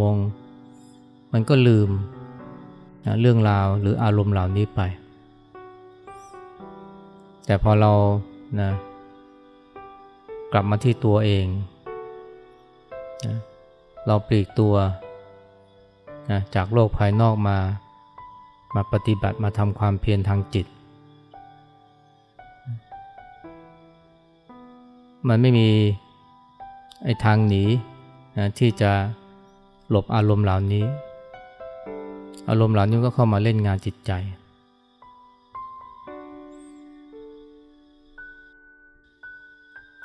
โมงมันก็ลืมนะเรื่องราวหรืออารมณ์เหล่านี้ไป แต่พอเรานะกลับมาที่ตัวเองนะเราปลีกตัวนะจากโลกภายนอกมา มาปฏิบัติมาทำความเพียรทางจิต มันไม่มีไอ้ทางหนีนะที่จะ หลบอารมณ์เหล่านี้ อารมณ์เหล่านี้ก็เข้ามาเล่นงานจิตใจ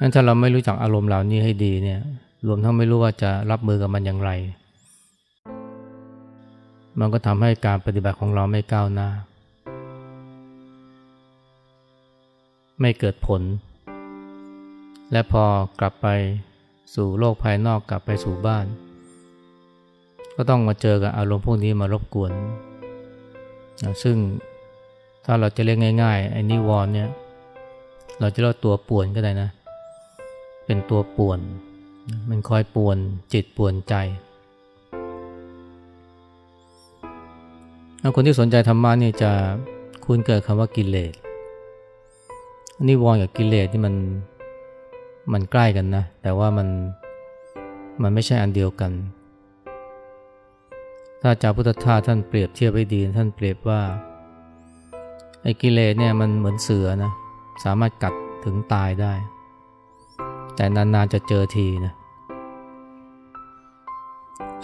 งั้นถ้าเราไม่รู้จักอารมณ์เหล่านี้ให้ดีเนี่ย รวมทั้งไม่รู้ว่าจะรับมือกับมันอย่างไร มันก็ทำให้การปฏิบัติของเราไม่ก้าวหน้า ไม่เกิดผล และพอกลับไปสู่โลกภายนอกกลับไปสู่บ้าน ก็ต้องมาเจอกับอารมณ์พวกนี้มารบกวนนะซึ่งถ้าเราจะเรียกง่ายๆไอ้นิวรณ์เนี่ย เราจะเรียกตัวป่วนก็ได้นะ เป็นตัวป่วน มันคอยป่วนจิตป่วนใจคนที่สนใจธรรมะนี่จะคุ้นเกิดคำว่ากิเลสนิวรณ์กับกิเลสที่มันมันใกล้กันนะ แต่ว่ามันมันไม่ใช่อันเดียวกัน ถ้าจาพุทธทาสท่านเปรียบเทียบไว้ดีท่านเปรียบว่าไอ้กิเลสเนี่ยมันเหมือนเสือนะสามารถกัดถึงตายได้ แต่นานๆจะเจอทีนะ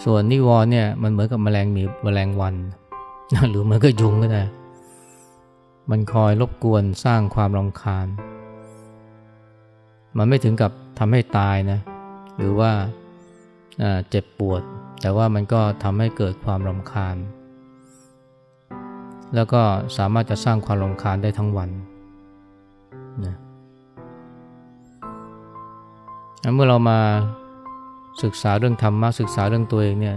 ส่วนนิวรณ์เนี่ยมันเหมือนกับแมลงมีแมลงวัน หรือมือนกับยุงก็ได้ มันคอยรบกวนสร้างความรำคาญ มันไม่ถึงกับทำให้ตายนะ หรือว่าเจ็บปวด แต่ว่ามันก็ทำให้เกิดความรำคาญ แล้วก็สามารถจะสร้างความรำคาญได้ทั้งวันนะเมื่อเรามาศึกษาเรื่องธรรมะศึกษาเรื่องตัวเองเนี่ย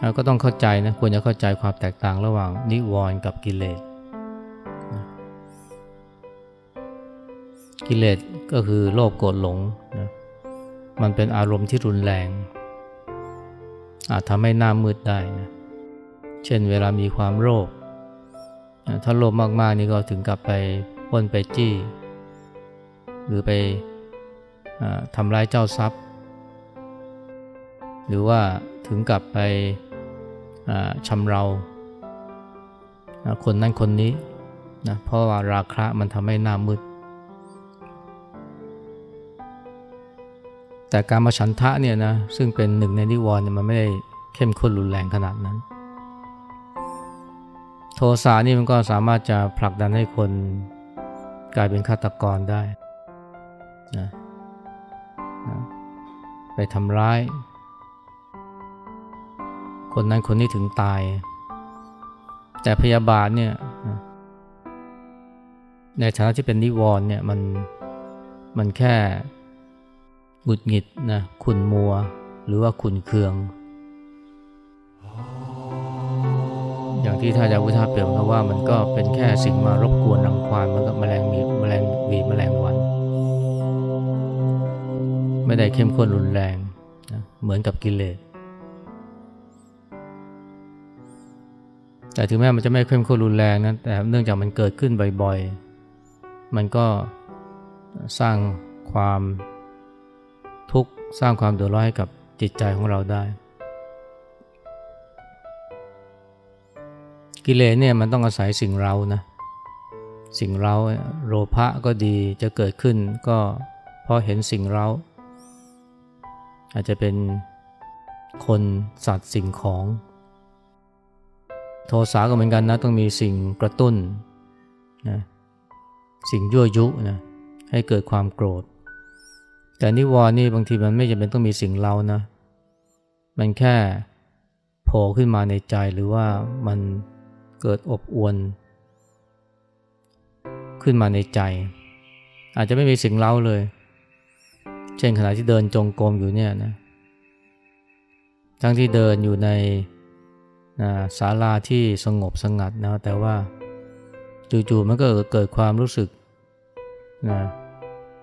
เราก็ต้องเข้าใจนะควรจะเข้าใจความแตกต่างระหว่างนิวรณ์กับกิเลสกิเลสก็คือโลภโกรธหลงนะ มันเป็นอารมณ์ที่รุนแรง อาจทำให้หน้ามืดได้นะเช่นเวลามีความโลภถ้าโลภมากๆนี่ก็ถึงกับไปป้นไปจี้ หรือไปทำร้ายเจ้าทรัพย์ หรือว่าถึงกับไปชำเรา คนนั้นคนนี้นะเพราะว่าราคะมันทำให้หน้ามืด แต่การมาฉันทะเนี่ยนะซึ่งเป็นหนึ่งในนิวรณ์เนี่ยมันไม่ได้เข้มข้นรุนแรงขนาดนั้น โทสะนี่มันก็สามารถจะผลักดันให้คนกลายเป็นฆาตกรได้นะนะไปทำร้าย คนนั้นคนนี้ถึงตาย แต่พยาบาทเนี่ยในฐานะที่เป็นนิวรณ์เนี่ยมันมันแค่ หงุดหงิดนะขุนมัว หรือว่าขุนเคือง อย่างที่ท่านอาจารย์พุทธาเปรียบนะว่ามันก็เป็นแค่สิ่งมารบกวนรังควานมันก็แมลงมีแมลงวีแมลงวัน ไม่ได้เข้มข้นรุนแรงนะเหมือนกับกิเลสแต่ถึงแม้มันจะไม่เข้มข้นรุนแรงนะแต่เนื่องจากมันเกิดขึ้นบ่อยๆ มันก็สร้างความ สร้างความเดือดร้อนให้กับจิตใจของเราได้ กิเลสเนี่ยมันต้องอาศัยสิ่งเรานะสิ่งเราโลภะก็ดีจะเกิดขึ้นก็เพราะเห็นสิ่งเรา อาจจะเป็นคนสัตว์สิ่งของ โทสะก็เหมือนกันนะต้องมีสิ่งกระตุ้นนะสิ่งยั่วยุนะให้เกิดความโกรธ แต่นิวรณ์นี่บางทีมันไม่จำเป็นต้องมีสิ่งเรานะ มันแค่โผล่ขึ้นมาในใจหรือว่ามันเกิดอบอวน ขึ้นมาในใจ อาจจะไม่มีสิ่งเล่าเลย เช่นขณะที่เดินจงกรมอยู่เนี่ยนะทั้งที่เดินอยู่ในนะศาลาที่สงบสงัดนะแต่ว่าจู่ๆมันก็เกิดความรู้สึกนะ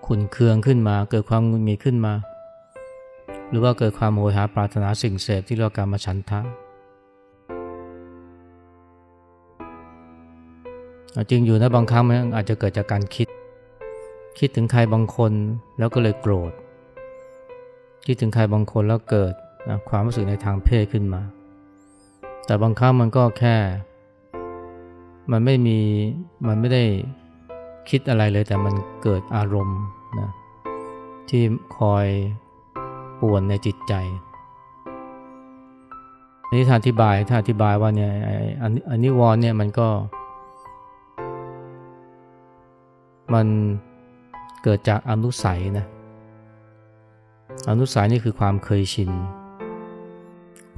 ขุนเคืองขึ้นมา เกิดความงุนงีขึ้นมา หรือว่าเกิดความโหยหาปรารถนาสิ่งเสพที่เรียกว่าการมาฉันทะจริงอยู่นะบางครั้งมันอาจจะเกิดจากการคิด คิดถึงใครบางคนแล้วก็เลยโกรธ คิดถึงใครบางคนแล้วเกิดนะความรู้สึกในทางเพศขึ้นมา แต่บางครั้งมันก็แค่ มันไม่มีมันไม่ได้ คิดอะไรเลยแต่มันเกิดอารมณ์นะที่คอยป่วนในจิตใจนี่ท่านอธิบายท่านอธิบายว่าเนี่ยอันนี้วอนเนี่ยมันก็ มันเกิดจากอนุสัยนะอนุสัยนี่คือความเคยชิน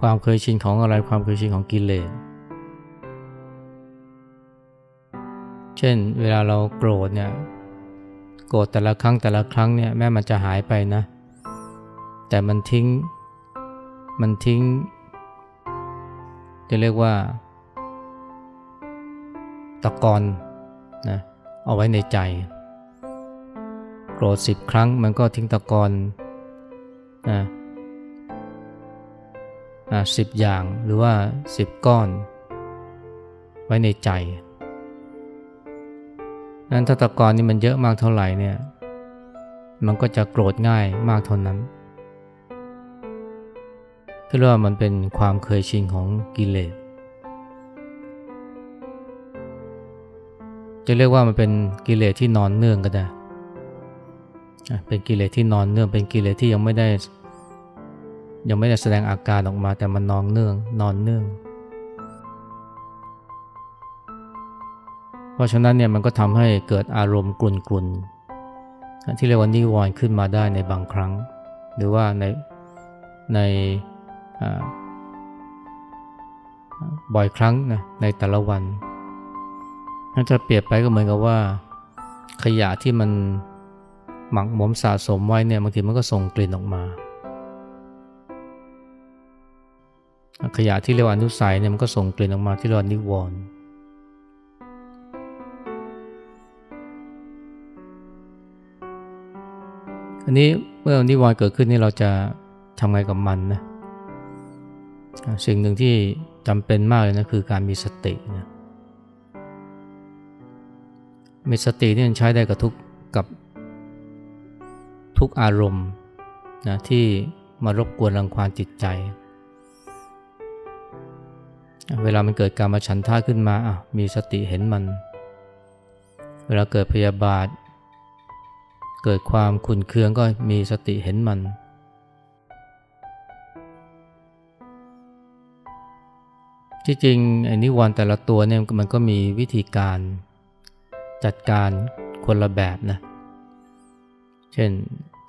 ความเคยชินของอะไรความเคยชินของกิเลส เช่น เวลาเราโกรธเนี่ยโกรธแต่ละครั้งแต่ละครั้งเนี่ยแม้มันจะหายไปนะ แต่มันทิ้ง มันทิ้ง จะเรียกว่า ตะกอนนะเอาไว้ในใจ โกรธสิบครั้งมันก็ทิ้งตะกอนนะสิบอย่างหรือว่าสิบก้อน ไว้ในใจ นั้นถ้าตะกอนนี่มันเยอะมากเท่าไหร่เนี่ย มันก็จะโกรธง่ายมากเท่านั้นคือว่ามันเป็นความเคยชินของกิเลส จะเรียกว่ามันเป็นกิเลสที่นอนเนื่องก็ได้ เป็นกิเลสที่นอนเนื่อง เป็นกิเลสที่ยังไม่ได้ ยังไม่ได้แสดงอาการออกมาแต่มันนอนเนื่อง นอนเนื่อง เพราะฉะนั้นเนี่ยมันก็ทำให้เกิดอารมณ์กลุ่นๆที่เรียกว่านิวรณ์ขึ้นมาได้ในบางครั้ง หรือว่าในในบ่อยครั้งนะในแต่ละวันถ้าจะเปรียบไปก็เหมือนกับว่า ขยะที่มันหมักหมมสะสมไว้เนี่ยบางทีมันก็ส่งกลิ่นออกมา ขยะที่เรียกว่าอนุสัยเนี่ยมันก็ส่งกลิ่นออกมาที่เรียกว่านิวรณ์ อันนี้เมื่อนิวรณ์เกิดขึ้นนี่เราจะทำไงกับมันนะสิ่งหนึ่งที่จำเป็นมากเลยนะคือการมีสตินะมีสตินี่ใช้ได้กับทุกกับทุกอารมณ์นะที่มารบกวนรังควานจิตใจ เวลามันเกิดการมาฉันท่าขึ้นมาอะมีสติเห็นมัน เวลาเกิดพยาบาท เกิดความขุนเคืองก็มีสติเห็นมันที่จริงไอ้นิวรณ์แต่ละตัวเนี่ยมันก็มีวิธีการจัดการคนละแบบนะ เช่น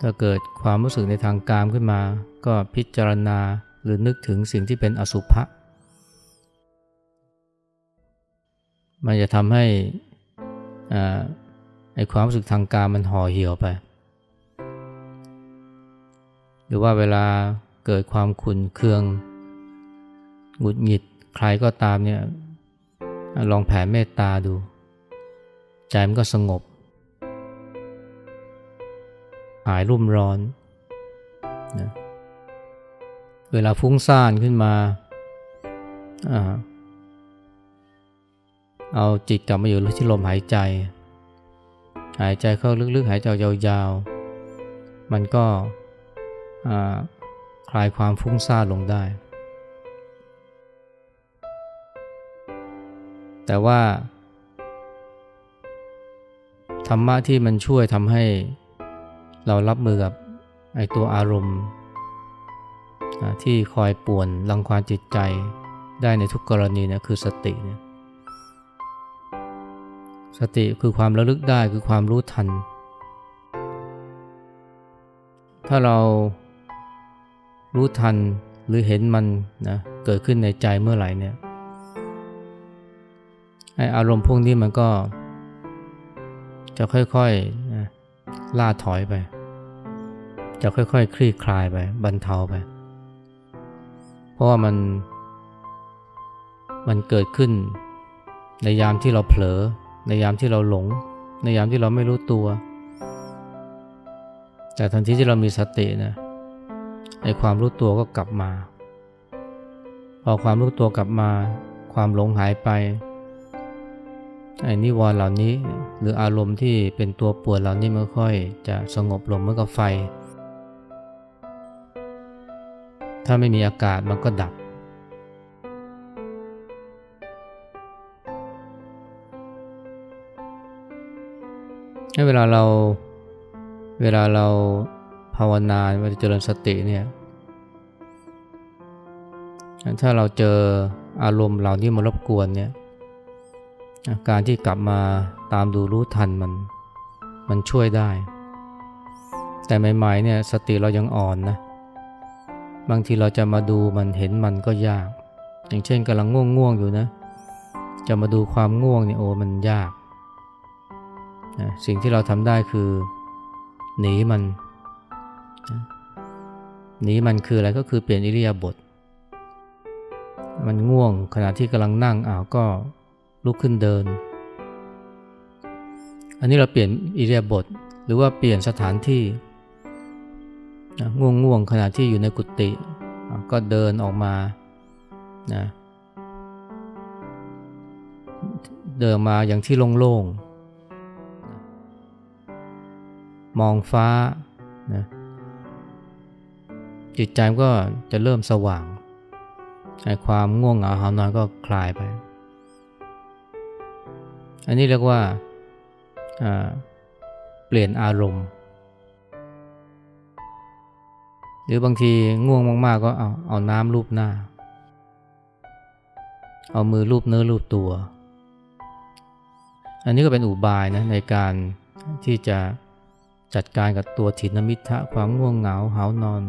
ถ้าเกิดความรู้สึกในทางการขึ้นมา ก็พิจารณาหรือนึกถึงสิ่งที่เป็นอสุภะมันจะทำให้อ่า ไอ้ความรู้สึกทางการมันห่อเหี่ยวไป หรือว่าเวลาเกิดความขุนเคืองหงุดหงิดใครก็ตามเนี่ยลองแผ่เมตตาดู ใจมันก็สงบ หายรุ่มร้อนนะเวลาฟุ้งซ่านขึ้นมาเอาจิตกลับมาอยู่ที่ลมหายใจ หายใจเข้าลึกๆ หายใจยาวๆ มันก็คลายความฟุ้งซ่านลงได้ แต่ว่า ธรรมะที่มันช่วยทำให้เรารับมือกับไอตัวอารมณ์ ที่คอยป่วนรังควานจิตใจได้ในทุกกรณีนี่ยคือสติเนี่ย สติคือความระลึกได้คือความรู้ทัน ถ้าเรารู้ทันหรือเห็นมันนะเกิดขึ้นในใจเมื่อไหร่เนี่ยไออารมณ์พวกนี้มันก็ จะค่อยๆนะล่าถอยไป จะค่อยๆคคลี่คลายไปบรรเทาไป เพราะว่ามัน มันเกิดขึ้นในยามที่เราเผลอ ในยามที่เราหลง ในยามที่เราไม่รู้ตัว แต่ทันทีที่เรามีสตินะไอความรู้ตัวก็กลับมา พอความรู้ตัวกลับมา ความหลงหายไปไอ้นิวรณ์เหล่านี้หรืออารมณ์ที่เป็นตัวปวดเหล่านี้มันค่อยจะสงบลงเมื่อกับไฟ ถ้าไม่มีอากาศมันก็ดับ เวลาเราเวลาเราภาวนาเวลาเจริญสติเนี่ยถ้าเราเจออารมณ์เหล่านี้มารบกวนเนี่ยการที่กลับมาตามดูรู้ทันมันมันช่วยได้ แต่ใหม่ๆเนี่ยสติเรายังอ่อนนะบางทีเราจะมาดูมันเห็นมันก็ยาก อย่างเช่นกำลังง่วงง่วงอยู่นะ จะมาดูความง่วงเนี่ยโอ้มันยาก นะสิ่งที่เราทำได้คือหนีมันนะหนีมันคืออะไรก็คือเปลี่ยนอิริยาบถมันง่วงขณะที่กำลังนั่งอ้าวก็ลุกขึ้นเดิน อันนี้เราเปลี่ยนอิริยาบถหรือว่าเปลี่ยนสถานที่ง่วงง่วงขณะที่อยู่ในกุฏิก็เดินออกมานะเดินมาอย่างที่โล่งๆ มองฟ้านะจิตใจก็จะเริ่มสว่างความง่วงเหงาหานอนก็คลายไป อันนี้เรียกว่าเปลี่ยนอารมณ์ หรือบางทีง่วงมากๆก็เอาเอาน้ำลูบหน้า เอามือลูบเนื้อลูบตัว อันนี้ก็เป็นอุบายนะในการที่จะ จัดการกับตัวถินมิทะความง่วงเหงาหานอน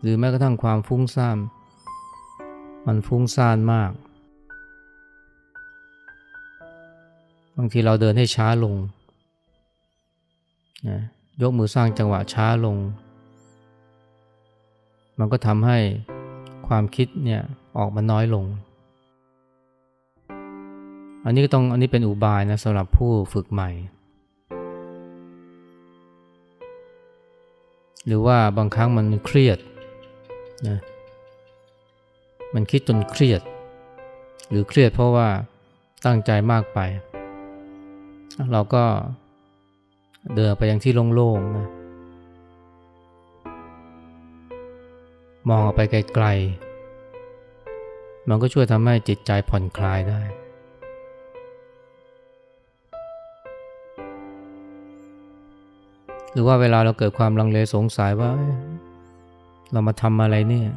หรือแม้กระทั่งความฟุ้งซ่านมันฟุ้งซ่านมาก บางทีเราเดินให้ช้าลงนะยกมือสร้างจังหวะช้าลง มันก็ทำให้ความคิดเนี่ยออกมาน้อยลง อันนี้ก็ต้องอันนี้เป็นอุบายนะสำหรับผู้ฝึกใหม่ หรือว่าบางครั้งมันเครียดนะมันคิดจนเครียด หรือเครียดเพราะว่าตั้งใจมากไป เราก็เดินไปยังที่โล่งๆนะมองออกไปไกลๆ มันก็ช่วยทำให้จิตใจผ่อนคลายได้ หรือว่าเวลาเราเกิดความลังเลสงสัยว่า เรามาทำอะไรเนี่ย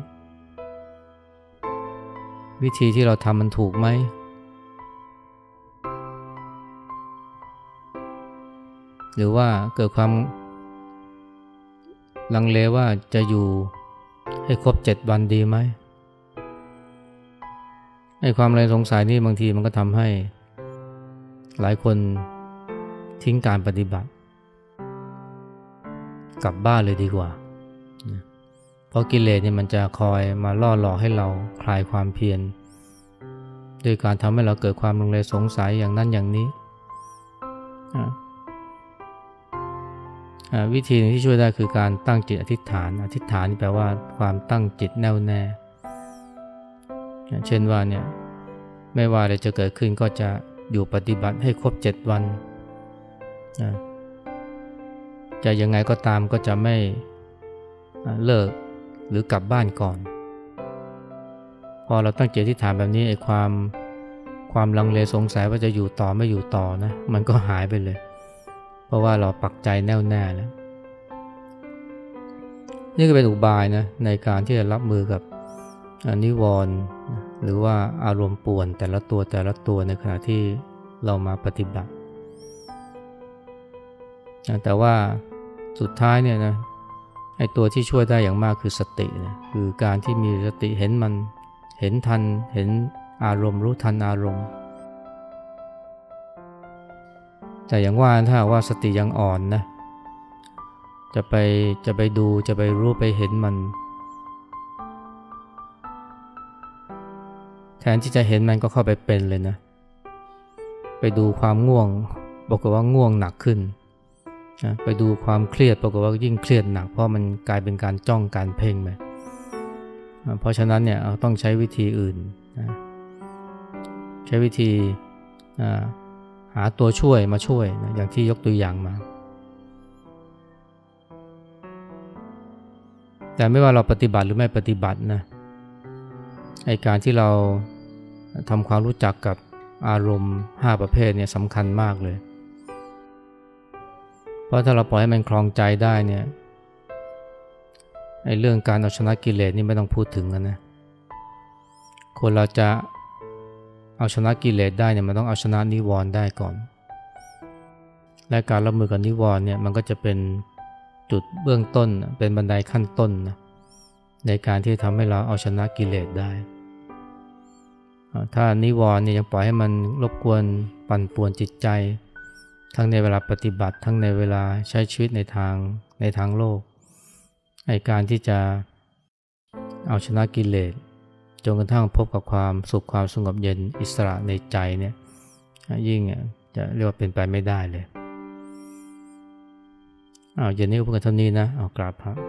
วิธีที่เราทำมันถูกไหม หรือว่าเกิดความลังเลว่าจะอยู่ให้ครบเจ็ดวันดีไหมไอ้ความอะไรสงสัยนี่บางทีมันก็ทำให้ หลายคนทิ้งการปฏิบัติ กลับบ้านเลยดีกว่า เพราะกิเลสเนี่ยมันจะคอยมาล่อหลอกให้เราคลายความเพียรโดยการทำให้เราเกิดความลังเลสงสัยอย่างนั้นอย่างนี้ วิธีที่ช่วยได้คือการตั้งจิตอธิษฐาน อธิษฐานแปลว่าความตั้งจิตแน่วแน่ เช่นว่าเนี่ยไม่ว่าอะไรจะเกิดขึ้นก็จะอยู่ปฏิบัติให้ครบเจ็ดวัน จะยังไงก็ตามก็จะไม่เลิกหรือกลับบ้านก่อน พอเราตั้งจิตอธิษฐานแบบนี้ไอ้ความความลังเลสงสัยว่าจะอยู่ต่อไม่อยู่ต่อนะ มันก็หายไปเลย เพราะว่าเราปักใจแน่วแน่แล้ว นี่ก็เป็นอุบายนะในการที่จะรับมือกับนิวรณ์หรือว่าอารมณ์ป่วนแต่ละตัวแต่ละตัวในขณะที่เรามาปฏิบัติ แต่ว่า สุดท้ายเนี่ยนะไอ้ตัวที่ช่วยได้อย่างมากคือสตินะคือการที่มีสติเห็นมัน เห็นทัน เห็นอารมณ์รู้ทันอารมณ์ แต่อย่างว่าถ้าว่าสติยังอ่อนนะจะไปจะไปดูจะไปรู้ไปเห็นมัน แทนที่จะเห็นมันก็เข้าไปเป็นเลยนะ ไปดูความง่วงบอกว่าง่วงหนักขึ้น ไปดูความเครียดบอกฏว่ายิ่งเครียดหนัก เพราะมันกลายเป็นการจ้องการเพ่งไปเพราะฉะนั้นเนี่ยเราต้องใช้วิธีอื่นนะใช้วิธีหาตัวช่วยมาช่วยนะอย่างที่ยกตัวอย่างมา แต่ไม่ว่าเราปฏิบัติหรือไม่ปฏิบัตินะไอการที่เราทำความรู้จักกับอารมณ์ 5 ประเภทเนี่ยสำคัญมากเลย เพราะถ้าเราปล่อยให้มันคลองใจได้เนี่ยไอเรื่องการเอาชนะกิเลสนี่ไม่ต้องพูดถึงกันนะคนเราจะเอาชนะกิเลสได้เนี่ยมันต้องเอาชนะนิวรณ์ได้ก่อน และการรับมือกับนิวรณ์เนี่ยมันก็จะเป็นจุดเบื้องต้นเป็นบันไดขั้นต้นนะในการที่ทำให้เราเอาชนะกิเลสได้ ถ้านิวรณ์เนี่ยยังปล่อยให้มันรบกวนปั่นป่วนจิตใจ ทั้งในเวลาปฏิบัติ ทั้งในเวลาใช้ชีวิตในทางในทางโลกไอการที่จะเอาชนะกิเลสจนกระทั่งพบกับความสุขความสงบเย็นอิสระในใจเนี่ยยิ่งอะจะเรียกว่าเป็นไปไม่ได้เลยอ้าวเย็นนี้พูดกันเท่านี้นะเอากราบพระ